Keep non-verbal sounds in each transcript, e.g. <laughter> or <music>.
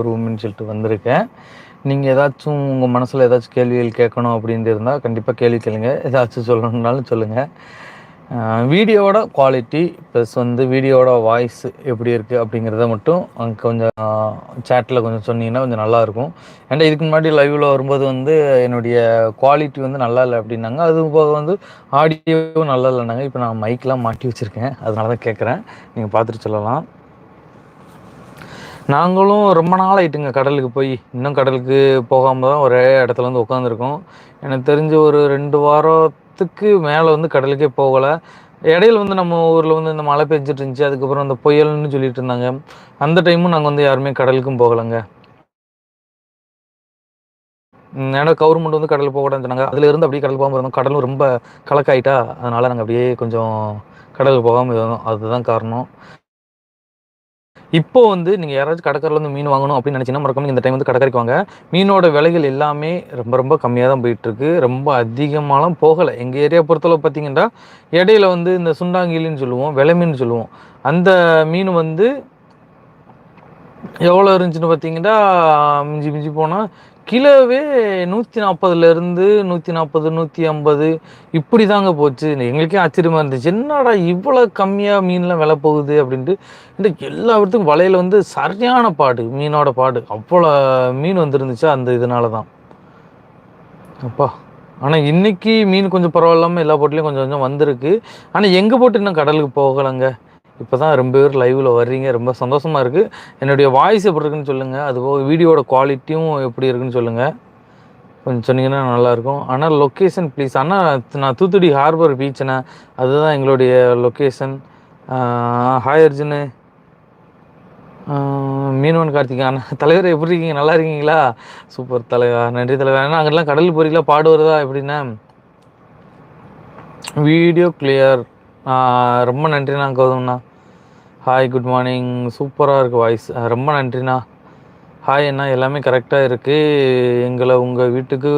ஒரு உமன் சொல்லிட்டு வந்திருக்கேன். நீங்கள் ஏதாச்சும் உங்கள் மனசில் ஏதாச்சும் கேள்விகள் கேட்கணும் அப்படின்ட்டு இருந்தால் கண்டிப்பாக கேள்வி கேளுங்க. ஏதாச்சும் சொல்லணுன்னாலும் சொல்லுங்கள் வீடியோவோட குவாலிட்டி ப்ளஸ் வந்து வீடியோவோட வாய்ஸ் எப்படி இருக்குது அப்படிங்கிறத மட்டும் கொஞ்சம் சேட்டில் கொஞ்சம் சொன்னீங்கன்னா கொஞ்சம் நல்லாயிருக்கும் ஏன்னா இதுக்கு முன்னாடி லைவில் வரும்போது வந்து என்னுடைய குவாலிட்டி வந்து நல்லா இல்லை அப்படின்னாங்க. அது போக வந்து ஆடியோவும் நல்லா இல்லைனாங்க இப்போ நான் மைக்கெலாம் மாட்டி வச்சுருக்கேன். அதனால தான் கேட்குறேன் நீங்கள் பார்த்துட்டு சொல்லலாம். நாங்களும் ரொம்ப நாள் ஆயிட்டுங்க கடலுக்கு போய். இன்னும் கடலுக்கு போகாமல் தான் ஒரே இடத்துல வந்து உட்காந்துருக்கோம் எனக்கு தெரிஞ்ச ஒரு ரெண்டு வாரத்துக்கு மேலே வந்து கடலுக்கே போகலை. இடையில வந்து நம்ம ஊரில் வந்து இந்த மழை பெஞ்சிட்டு இருந்துச்சு. அதுக்கப்புறம் அந்த புயல்னு சொல்லிட்டு இருந்தாங்க. அந்த டைமும் நாங்கள் வந்து யாருமே கடலுக்கும் போகலைங்க. ஏன்னா கவர்மெண்ட் வந்து கடல் போகக்கூடாதுன்னு சொன்னாங்க. அதுலேருந்து அப்படியே கடல் போகாமல் இருந்தோம். கடலும் ரொம்ப கலக்காயிட்டா. அதனால் நாங்கள் அப்படியே கொஞ்சம் கடலுக்கு போகாமல் இருந்தோம். அதுதான் காரணம். இப்போ வந்து நீங்கள் யாராச்சும் கடற்கரையில் வந்து மீன் வாங்கணும் அப்படின்னு நினச்சிங்கன்னா மறக்காம இந்த டைம் வந்து கடற்கரைக்கு வாங்க. மீனோட விலைகள் எல்லாமே ரொம்ப ரொம்ப கம்மியாக தான் போயிட்டு இருக்கு ரொம்ப அதிகமாலாம் போகலை. எங்கள் ஏரியா பொறுத்தளவு பார்த்தீங்கன்னா இடையில வந்து இந்த சுண்டாங்கிலின்னு சொல்லுவோம் விலை மீன் சொல்லுவோம். அந்த மீன் வந்து எவ்வளோ இருந்துச்சுன்னு பார்த்தீங்கன்னா மிஞ்சி மிஞ்சி போனால் கிலோவே நூற்றி நாற்பதுலேருந்து நூற்றி நாற்பது நூற்றி ஐம்பது இப்படி தாங்க போச்சு எங்களுக்கே ஆச்சரியமா இருந்துச்சு. என்னடா இவ்வளோ கம்மியாக மீன்லாம் விலை போகுது அப்படின்ட்டு இந்த எல்லா இடத்துக்கும் வலையில் வந்து சரியான பாடு மீனோட பாடு. அவ்வளோ மீன் வந்துருந்துச்சா அந்த இதனால தான் அப்பா ஆனால் இன்றைக்கி மீன் கொஞ்சம் பரவாயில்லாமல் எல்லா போட்லேயும் கொஞ்சம் கொஞ்சம் வந்திருக்கு. ஆனால் எங்கள் போட்டு இன்னும் கடலுக்கு போகலைங்க? இப்போ தான் ரொம்ப பேர் லைவில் வர்றீங்க. ரொம்ப சந்தோஷமாக இருக்குது என்னுடைய வாய்ஸ் எப்படி இருக்குன்னு சொல்லுங்கள் அதுபோக வீடியோட குவாலிட்டியும் எப்படி இருக்குன்னு சொல்லுங்கள் கொஞ்சம் சொன்னீங்கன்னா நல்லாயிருக்கும் ஆனால் லொக்கேஷன் ப்ளீஸ் அண்ணா நான் தூத்துக்குடி ஹார்பர் பீச்சுண்ணே அதுதான் எங்களுடைய லொக்கேஷன் ஹாய் அர்ஜுனு. மீனவன் கார்த்திகா அண்ணா. தலைவர் எப்படி இருக்கீங்க? நல்லா இருக்கீங்களா? சூப்பர் தலைவா. நன்றி தலைவா. ஏன்னா அங்கெல்லாம் கடல் போறீங்களா பாடு வருதா? எப்படின்னா வீடியோ கிளியர் ரொம்ப நன்றிண்ணா கௌதம்ண்ணா ஹாய் குட் மார்னிங் சூப்பராக இருக்குது வாய்ஸ் ரொம்ப நன்றிண்ணா. ஹாய் அண்ணா. எல்லாமே கரெக்டாக இருக்குது எங்களை உங்கள் வீட்டுக்கு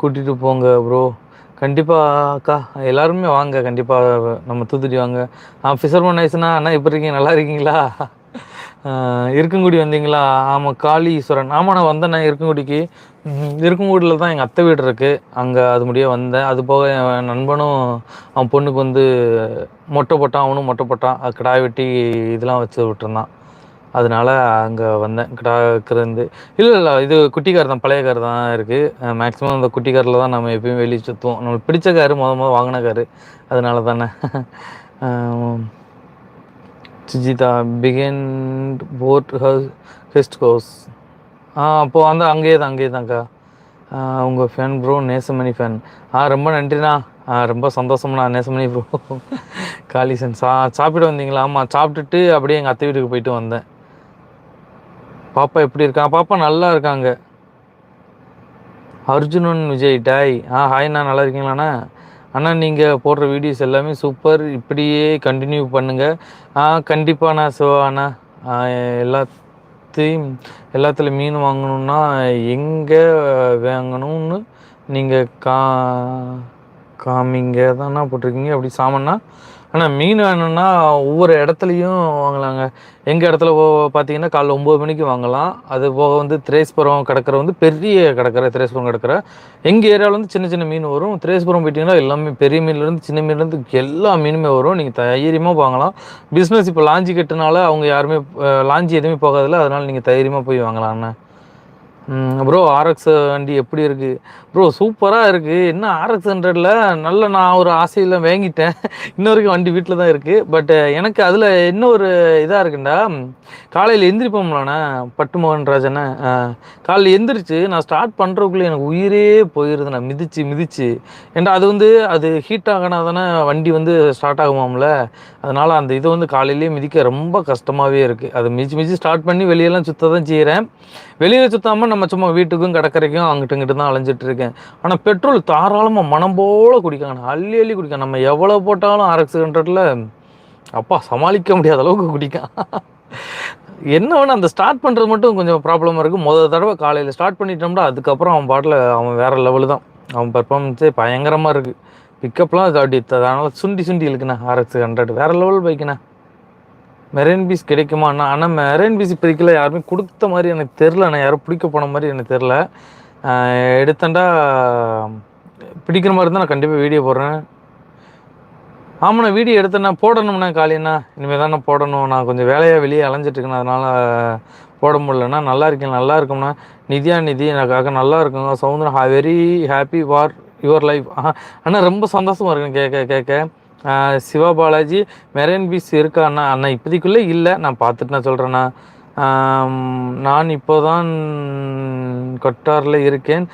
கூட்டிகிட்டு போங்க ப்ரோ கண்டிப்பாக அக்கா. எல்லாருமே வாங்க. கண்டிப்பாக நம்ம தூத்துடி வாங்க. ஆ ஃபிசர்மன் ஐஸ்ண்ணா அண்ணா இப்போ இருக்கீங்க? நல்லா இருக்கீங்களா? இருக்கங்குடி வந்தீங்களா? ஆமாம் காளீஸ்வரன். ஆமாம் நான் வந்தேண்ணா இருக்கங்குடிக்கு. இருக்கும் வீட்டில் தான் எங்கள் அத்தை வீடு இருக்குது அங்கே அது முடிய வந்தேன். அது போக என் நண்பனும் அவன் பொண்ணுக்கு வந்து மொட்டை போட்டான் அவனும் மொட்டை போட்டான் அது கிடா வெட்டி இதெல்லாம் வச்சு விட்டுருந்தான். அதனால அங்கே வந்தேன். கிடாக்கிறது இல்லை இல்லை இது குட்டி கார் தான் பழைய கார் தான் இருக்குது மேக்ஸிமம் அந்த குட்டி காரில் தான் நம்ம எப்பயும் வெளியே சுற்றுவோம் நம்மளுக்கு பிடிச்ச காரு முத மொதல் வாங்கின காரு. அதனால தானே. சுஜிதா சுஜிதா பிகன் ஹவுஸ் ஹெஸ்ட் ஹவுஸ் ஆ அப்போது வந்து அங்கேயே தான் அங்கேயே தான்க்கா. உங்கள் ஃபேன் ப்ரோ நேசமணி ஃபேன் ஆ ரொம்ப நன்றிண்ணா. ஆ ரொம்ப சந்தோஷம்ண்ணா நேசமணி ப்ரோ காளிசன் சா சாப்பிட வந்தீங்களா? ஆமாம் சாப்பிட்டுட்டு அப்படியே எங்கள் அத்தை வீட்டுக்கு போயிட்டு வந்தேன். பாப்பா எப்படி இருக்கான் பாப்பா நல்லா இருக்காங்க. அர்ஜுனன் விஜய் டாய். ஆ ஹாய்ண்ணா நல்லா இருக்கீங்களாண்ணா? அண்ணா நீங்கள் போடுற வீடியோஸ் எல்லாமே சூப்பர் இப்படியே கண்டினியூ பண்ணுங்கள் ஆ நான் சிவா அண்ணா. எல்லா எல்லாத்தையும் எல்லாத்துல மீன் வாங்கணும்னா எங்கே வாங்கணும்னு நீங்கள் கா காமிங்க தானே போட்டிருக்கீங்க. அப்படி சாமான்னா ஆனால் மீன் வேணும்னா ஒவ்வொரு இடத்துலையும் வாங்கலாங்க. எங்கள் இடத்துல பார்த்தீங்கன்னா காலைல ஒம்பது மணிக்கு வாங்கலாம். அது போக வந்து திரேஸ்புரம் கிடக்கிற வந்து பெரிய கிடக்கிற திரேஸ்புரம் கிடக்கிற எங்கள் ஏரியாவில் வந்து சின்ன சின்ன மீன் வரும். திரேஸ்புரம் போயிட்டீங்கன்னா எல்லாமே பெரிய மீன்லேருந்து சின்ன மீன்லேருந்து எல்லா மீனுமே வரும். நீங்கள் தைரியமாக வாங்கலாம். பிஸ்னஸ் இப்போ லாஞ்சி கட்டுனால அவங்க யாருமே லாஞ்சி எதுவுமே போகாதில்ல. அதனால் நீங்கள் தைரியமாக போய் வாங்கலாம்ண்ணே ப்ரோ ஆர்எக்ஸ் வண்டி எப்படி இருக்குது ப்ரோ சூப்பராக இருக்குது என்ன ஆர்எக்ஸ் ஹண்ட்ரடில் நல்ல நான் ஒரு ஆசையில் வாங்கிட்டேன். இன்ன வரைக்கும் வண்டி வீட்டில் தான் இருக்குது பட் எனக்கு அதில் இன்னும் ஒரு இதாக இருக்குண்டா. காலையில் எந்திரிப்போம்லண்ணே பட்டுமோகன் ராஜண்ணே. காலையில் எந்திரிச்சு நான் ஸ்டார்ட் பண்ணுறதுக்குள்ளே எனக்கு உயிரே போயிருது நான் மிதிச்சு மிதிச்சு. ஏன்டா அது வந்து அது ஹீட் ஆகினா தானே வண்டி வந்து ஸ்டார்ட் ஆகுமாம்ல? அதனால் அந்த இதை வந்து காலையிலேயே மிதிக்க ரொம்ப கஷ்டமாகவே இருக்குது அதை மிதிச்சு மிதிச்சு ஸ்டார்ட் பண்ணி வெளியெல்லாம் சுத்த தான் செய்கிறேன் வெளியில் சுத்தாமல் நம்ம சும்மா வீட்டுக்கும் கடற்கரைக்கும் அங்கிட்டு இங்கிட்டு தான் அலைஞ்சிட்டு இருக்கேன். ஆனால் பெட்ரோல் தாராளமாக மனம் போல குடிக்காங்க அள்ளி அள்ளி குடிக்கான் நம்ம எவ்வளோ போட்டாலும் ஆர்எக்ஸ் ஹண்ட்ரட்ல அப்பா சமாளிக்க முடியாத அளவுக்கு குடிக்கான். என்ன வேணும் அந்த ஸ்டார்ட் பண்ணுறது மட்டும் கொஞ்சம் ப்ராப்ளமாக இருக்குது முதல் தடவை காலையில் ஸ்டார்ட் பண்ணிட்டோம்னா அதுக்கப்புறம் அவன் பாட்டில் அவன் வேறு லெவலு தான். அவன் பர்ஃபார்மன்ஸே பயங்கரமாக இருக்குது பிக்கப்லாம் அது அப்படி அதனால் சுண்டி சுண்டி இருக்குண்ணா ஆர்எக்ஸ் ஹண்ட்ரட் வேறு லெவல் பைக்குண்ணா மெரைன் பீஸ் கிடைக்குமாண்ணா? ஆனால் மெரைன் பீஸ் இப்போதைக்குள்ள யாருமே கொடுத்த மாதிரி எனக்கு தெரிலண்ணா யாரும் பிடிக்க போன மாதிரி எனக்கு தெரில எடுத்தண்டா பிடிக்கிற மாதிரி இருந்தால் நான் கண்டிப்பாக வீடியோ போடுறேன். ஆமாண்ணா வீடியோ எடுத்தேண்ணா போடணும்ண்ணா காலையண்ணா இனிமேல் தானே போடணும். நான் கொஞ்சம் வேலையாக வெளியே அலைஞ்சிட்ருக்கேன் அதனால் போட முடியலண்ணா. நல்லா இருக்கேன் நல்லா இருக்கும்ண்ணா. நிதியா நிதி எனக்காக நல்லா இருக்குங்க. Soundaram very happy for your life அண்ணா ரொம்ப சந்தோஷமாக இருக்குன்னு கேட்க கேட்க சிவா பாலாஜி மெரைன் பீஸ் இருக்கா அண்ணா? அண்ணா இப்போதைக்குள்ளே இல்லை. நான் பார்த்துட்டு நான் சொல்கிறேண்ணா நான் இப்போ தான் இருக்கேன்.